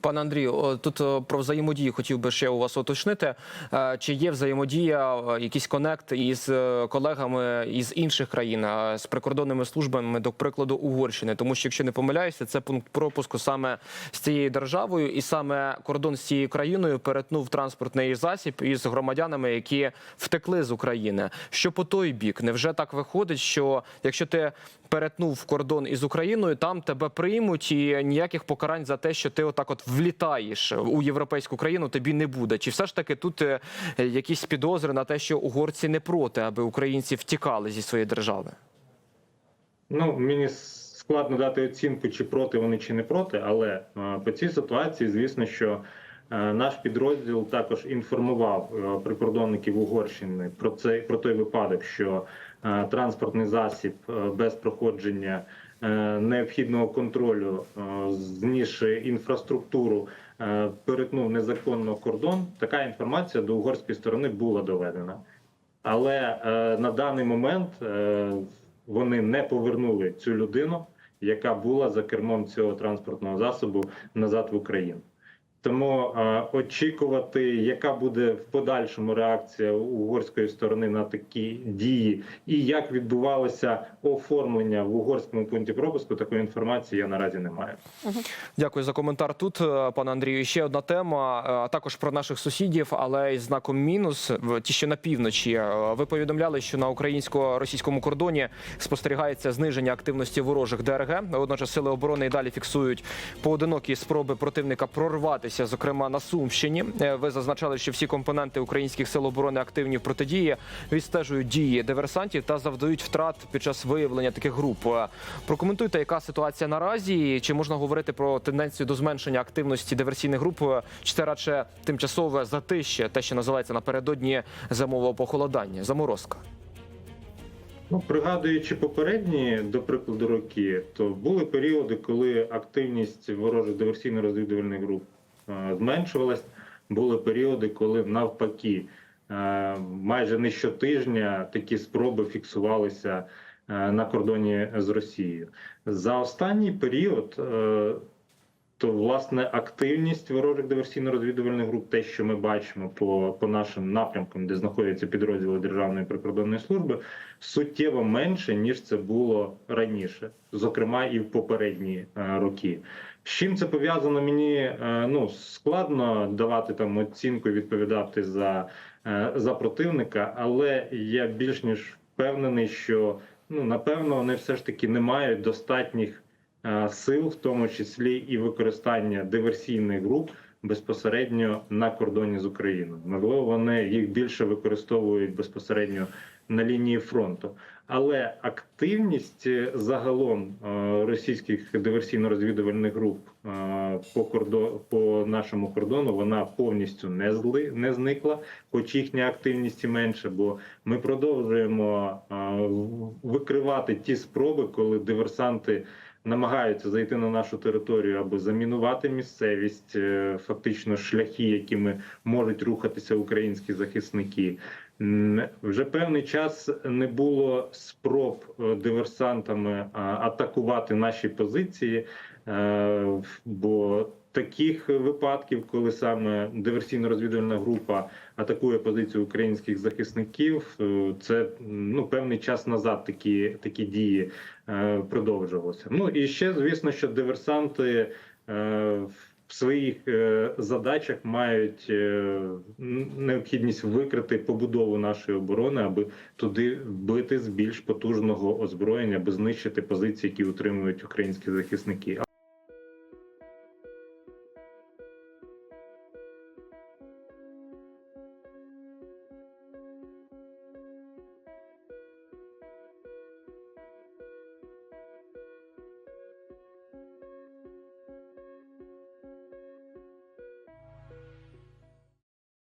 Пане Андрію, тут про взаємодію хотів би ще у вас уточнити. Е, Чи є взаємодія, якийсь конект із е, колегами із інших країн, з прикордонними службами, до прикладу, Угорщини? Тому що, якщо не помиляюся, це пункт пропуску саме з цією державою, і саме кордон з цією країною перетнув транспортний засіб із громадянами, які втекли з України. Що по той бік? Невже так виходить, що якщо ти перетнув кордон із Україною, там тебе приймуть і ніяких покарань за те, що ти отак от влітаєш у європейську країну, тобі не буде. Чи все ж таки тут е, якісь підозри на те, що угорці не проти, аби українці втікали зі своєї держави? Ну мені складно дати оцінку, чи проти вони, чи не проти, але е, по цій ситуації, звісно, що е, наш підрозділ також інформував прикордонників Угорщини про цей про той випадок, що транспортний засіб без проходження необхідного контролю, е, знісши інфраструктуру, е, перетнув незаконно кордон. Така інформація до угорської сторони була доведена. Але е, на даний момент е, вони не повернули цю людину, яка була за кермом цього транспортного засобу назад в Україну. Тому очікувати, яка буде в подальшому реакція угорської сторони на такі дії, і як відбувалося оформлення в угорському пункті пропуску, такої інформації я наразі не маю. Дякую за коментар. Тут, е, пане Андрію, ще одна тема, е, також про наших сусідів, але із знаком мінус. Ті, що на півночі. Е, Ви повідомляли, що на українсько-російському кордоні спостерігається зниження активності ворожих ДРГ. Водночас сили оборони і далі фіксують поодинокі спроби противника прорватися, зокрема на Сумщині. Е, Ви зазначали, що всі компоненти українських сил оборони активні в протидії, відстежують дії диверсантів та завдають втрат під час виявлення таких груп. Е, Прокоментуйте, яка ситуація наразі, чи можна говорити про тенденцію до зменшення активності диверсійних груп, е, чи це радше тимчасове затище, те, що називається напередодні зимового похолодання, заморозка. Ну, пригадуючи попередні, до прикладу, роки, то були періоди, коли активність ворожих диверсійно-розвідувальних груп зменшувалась. Були періоди, коли навпаки, е, майже не щотижня такі спроби фіксувалися е, на кордоні з Росією. За останній період. То власне активність ворожих диверсійно-розвідувальних груп, те, що ми бачимо по, по нашим напрямкам, де знаходяться підрозділи Державної прикордонної служби, суттєво менше ніж це було раніше, зокрема і в попередні е, роки. З чим це пов'язано? Мені е, ну складно давати там оцінку, і відповідати за, е, за противника, але я більш ніж впевнений, що ну напевно вони все ж таки не мають достатніх сил, в тому числі і використання диверсійних груп безпосередньо на кордоні з Україною. Можливо, вони їх більше використовують безпосередньо на лінії фронту. Але активність е, загалом е, російських диверсійно-розвідувальних груп е, по кордо по нашому кордону вона повністю не зли не зникла, хоч їхня активність і менше. Бо ми продовжуємо е, викривати ті спроби, коли диверсанти намагаються зайти на нашу територію, аби замінувати місцевість, е, фактично шляхи, якими можуть рухатися українські захисники. Вже певний час не було спроб е, диверсантами атакувати наші позиції, е, бо таких випадків, коли саме диверсійно-розвідувальна група атакує позицію українських захисників, е, це ну певний час назад такі, такі дії е, продовжувалися. Ну і ще звісно, що диверсанти. е, в своїх е, задачах мають е, необхідність викрити побудову нашої оборони, аби туди бити з більш потужного озброєння, аби знищити позиції, які утримують українські захисники.